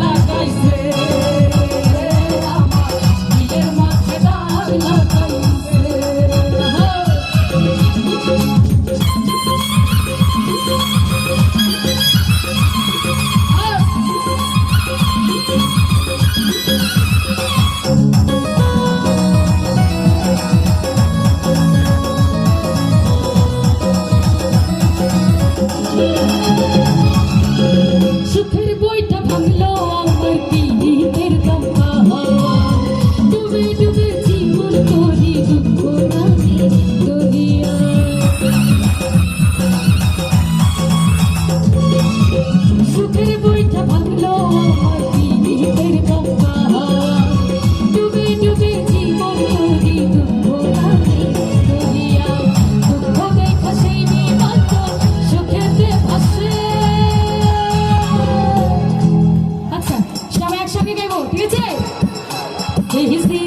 লাগাইছে। আমার মাঝে দাগ লাগাইছে।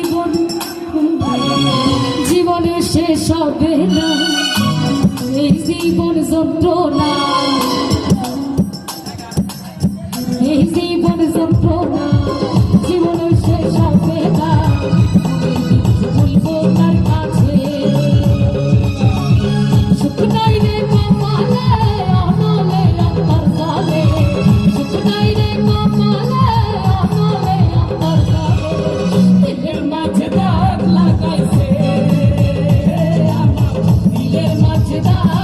জীবন জীবনে শেষ হবে না। এই জীবন যন্ত্রণা Bye.